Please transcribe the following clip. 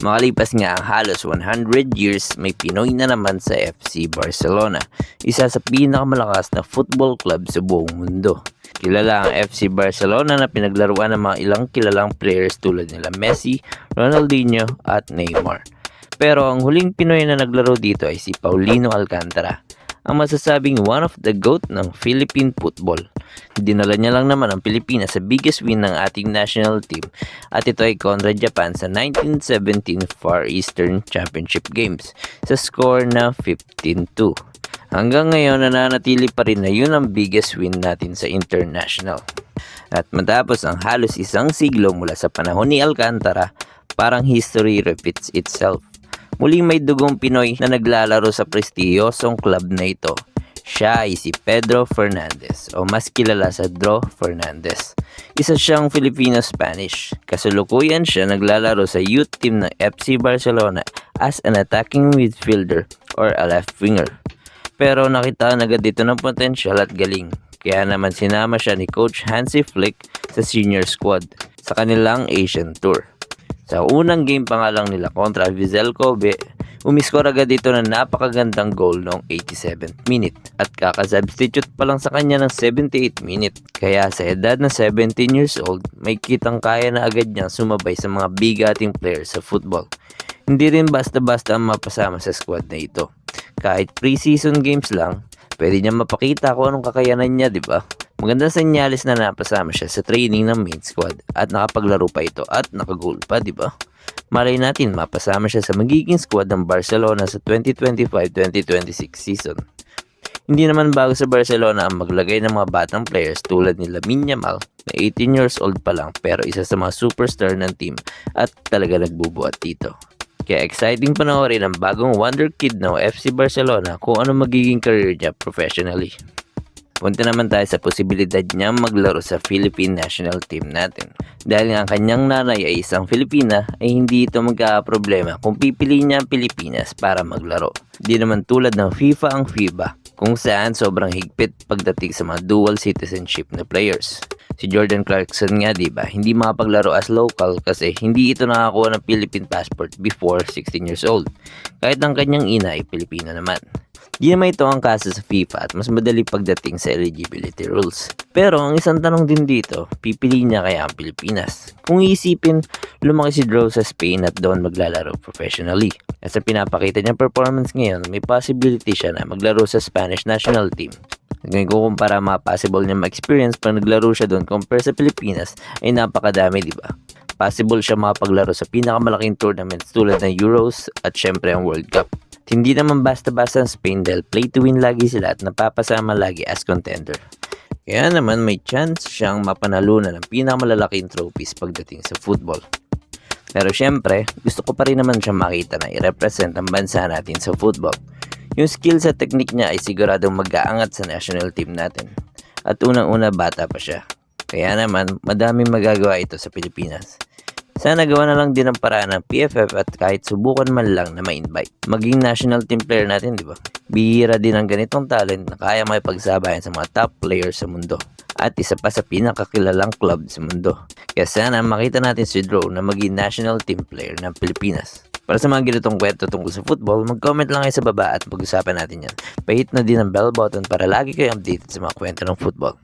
Makalipas nga ang halos 100 years, may Pinoy na naman sa FC Barcelona, isa sa pinakamalakas na football club sa buong mundo. Kilala ang FC Barcelona na pinaglaruan ng mga ilang kilalang players tulad nila Messi, Ronaldinho at Neymar. Pero ang huling Pinoy na naglaro dito ay si Paulino Alcantara, ang masasabing one of the GOAT ng Philippine football. Dinala niya lang naman ang Pilipinas sa biggest win ng ating national team at ito ay kontra Japan sa 1917 Far Eastern Championship Games sa score na 15-2. Hanggang ngayon nananatili pa rin na yun ang biggest win natin sa international. At matapos ang halos isang siglo mula sa panahon ni Alcantara, parang history repeats itself. Muling may dugong Pinoy na naglalaro sa prestiyosong club na ito. Siya ay si Pedro Fernandez o mas kilala sa Dro Fernandez. Isa siyang Filipino-Spanish. Kasulukuyan siya naglalaro sa youth team ng FC Barcelona as an attacking midfielder or a left winger. Pero nakita agad dito ng potensyal at galing. Kaya naman sinama siya ni Coach Hansi Flick sa senior squad sa kanilang Asian Tour. Sa unang game pa nga lang nila kontra Vizel Kobe, umiskor agad dito ng napakagandang goal noong 87th minute at kakasubstitute pa lang sa kanya ng 78th minute. Kaya sa edad na 17 years old, may kitang kaya na agad niyang sumabay sa mga bigating players sa football. Hindi rin basta-basta ang mapasama sa squad na ito. Kahit preseason games lang, pwede niya mapakita kung anong kakayanan niya, di ba? Maganda senyales na napasama siya sa training ng main squad at nakapaglaro pa ito at nakagol pa, di ba? Malay natin mapasama siya sa magiging squad ng Barcelona sa 2025-2026 season. Hindi naman bago sa Barcelona ang maglagay ng mga batang players tulad ni Lamine Yamal na 18 years old pa lang pero isa sa mga superstar ng team at talaga nagbubuhat dito. Kaya exciting panoorin ang bagong wonder kid ng FC Barcelona kung ano magiging career niya professionally. Punta naman tayo sa posibilidad niya maglaro sa Philippine national team natin. Dahil nga ang kanyang nanay ay isang Filipina, ay hindi ito magkakaproblema kung pipiliin niya ang Pilipinas para maglaro. Di naman tulad ng FIFA ang FIBA, kung saan sobrang higpit pagdating sa mga dual citizenship na players. Si Jordan Clarkson nga, di ba, hindi makapaglaro as local kasi hindi ito nakakuha ng Philippine passport before 16 years old. Kahit ang kanyang ina ay Pilipina naman. Di naman ito ang kaso sa FIFA at mas madali pagdating sa eligibility rules. Pero ang isang tanong din dito, pipiliin niya kaya ang Pilipinas? Kung iisipin, lumaki si Drew sa Spain at doon maglalaro professionally. At sa pinapakita niyang performance ngayon, may possibility siya na maglaro sa Spanish national team. Ngayon kung kumpara mga possible niya ma-experience pag naglaro siya doon compare sa Pilipinas ay napakadami, di ba? Possible siya makapaglaro sa pinakamalaking tournaments tulad ng Euros at syempre ang World Cup. Hindi naman basta-basta ang Spain dahil play to win lagi sila at napapasama lagi as contender. Kaya naman may chance siyang mapanalunan ng pinakamalalaking trophies pagdating sa football. Pero syempre, gusto ko pa rin naman siya makita na i-represent ang bansa natin sa football. Yung skills at technique niya ay siguradong mag-aangat sa national team natin. At unang-una bata pa siya. Kaya naman, madaming magagawa ito sa Pilipinas. Sana gawa na lang din ang paraan ng PFF at kahit subukan man lang na ma-invite. Maging national team player natin, di ba? Bihira din ang ganitong talent na kaya may pagsabayan sa mga top players sa mundo. At isa pa sa pinakakilalang club sa mundo. Kaya sana makita natin si Drew na maging national team player ng Pilipinas. Para sa mga ganitong kwento tungkol sa football, mag-comment lang kayo sa baba at pag-usapan natin yan. Pahit na din ang bell button para lagi kayo updated sa mga kwento ng football.